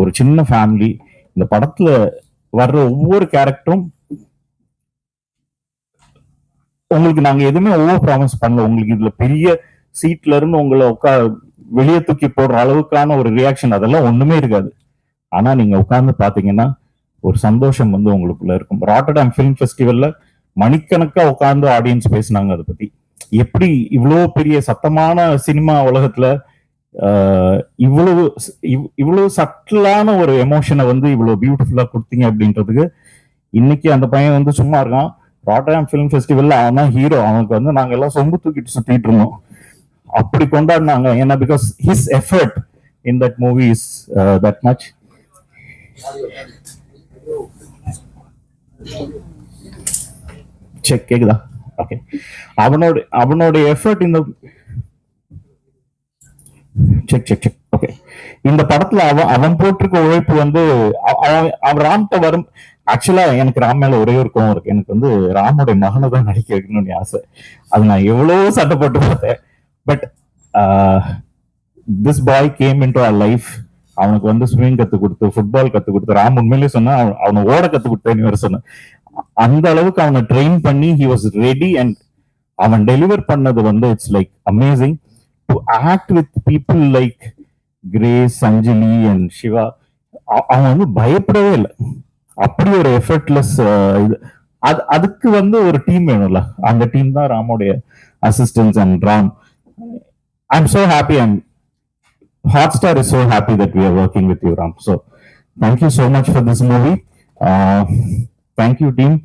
ஒரு சின்ன ஃபேமிலி இந்த படத்துல வர்ற ஒவ்வொரு கேரக்டரும் உங்களுக்கு நாங்க எதுவுமே ஓவர் ப்ராமிஸ் பண்ணல. உங்களுக்கு இதுல பெரிய சீட்ல இருந்து உங்களை உட்கா வெளியே தூக்கி போடுற அளவுக்கான ஒரு ரியாக்ஷன் அதெல்லாம் ஒண்ணுமே இருக்காது. ஆனா நீங்க உட்கார்ந்து பாத்தீங்கன்னா ஒரு சந்தோஷம் வந்து உங்களுக்குள்ள இருக்கும். ராட்டர்டாம் ஃபிலிம் ஃபெஸ்டிவல்ல மணிக்கணக்கா உட்கார்ந்து ஆடியன்ஸ் பேசினாங்க அதை பத்தி. எப்படி இவ்வளோ பெரிய சத்தமான சினிமா உலகத்துல இவ்வளவு இவ்வளவு சட்டிலான ஒரு எமோஷனை வந்து இவ்வளவு பியூட்டிஃபுல்லா கொடுத்தீங்க அப்படின்றதுக்கு இன்னைக்கு அந்த பையன் வந்து சும்மா இருக்கான். ராட்டாயம் ஃபிலிம் ஃபெஸ்டிவல்ல அவன் தான் ஹீரோ அவனுக்கு வந்து நாங்க எல்லாம் சொம்பு தூக்கிட்டு சுத்திட்டு இருந்தோம். அப்படி கொண்டாடினாங்க. ஏன்னா because his effort in that movie is that much check கேக்குதா? ஓகே அவனோட அவனோட எஃபர்ட் இந்த செக் செக் செக் ஓகே இந்த படத்துல அவன் அவன் போட்டிருக்க உழைப்பு வந்து அவன் ராம்கிட்ட வரும். ஆக்சுவலா எனக்கு ராம் மேல ஒரே ஒரு கோவம் இருக்கு. எனக்கு வந்து ராமோட மகனை தான் நடிக்க வைக்கணும்னு ஆசை. அது நான் எவ்வளவோ போட்டு பார்த்தேன். But this boy came in to our life அவனுக்கு வந்து ஸ்விமிங் கத்து கொடுத்து ஃபுட்பால் கத்து கொடுத்து ராம் உண்மையிலேயே சொன்னா அவன் அவனை ஓட கத்து கொடுத்தேன்னு வேற சொன்னேன். அந்த அளவுக்கு அவனை ட்ரெயின் பண்ணி ஹி வாஸ் ரெடி அண்ட் அவன் டெலிவர் பண்ணது வந்து it's like amazing act with people like Grace Anjali and Siva அ- அவன் வந்து பயப்படவே இல்லை. அப்படி ஒரு எஃபர்ட்லெஸ் இது. அது அதுக்கு வந்து ஒரு டீம் வேணும்ல. அந்த டீம் தான் ராமோடைய assistance and Ram. I am so happy and Hotstar is so happy that we are working with you Ram so thank you so much for this movie thank you team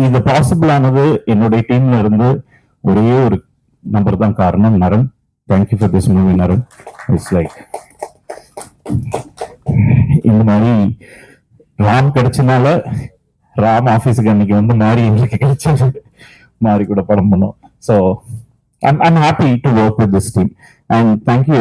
இது possible ஆனது என்னுடைய டீம்ல இருந்து ஒரே ஒரு number தான் காரணம். Naran thank you for this movie Naran. It's like இந்த மாதிரி ராம் கிடைச்சனால ராம் ஆஃபீஸுக்கு அன்னைக்கு வந்து மாறி எங்களுக்கு கிடைச்சது. மாறி கூட படம் பண்ணோம். So I'm I'm happy to work with this team and thank you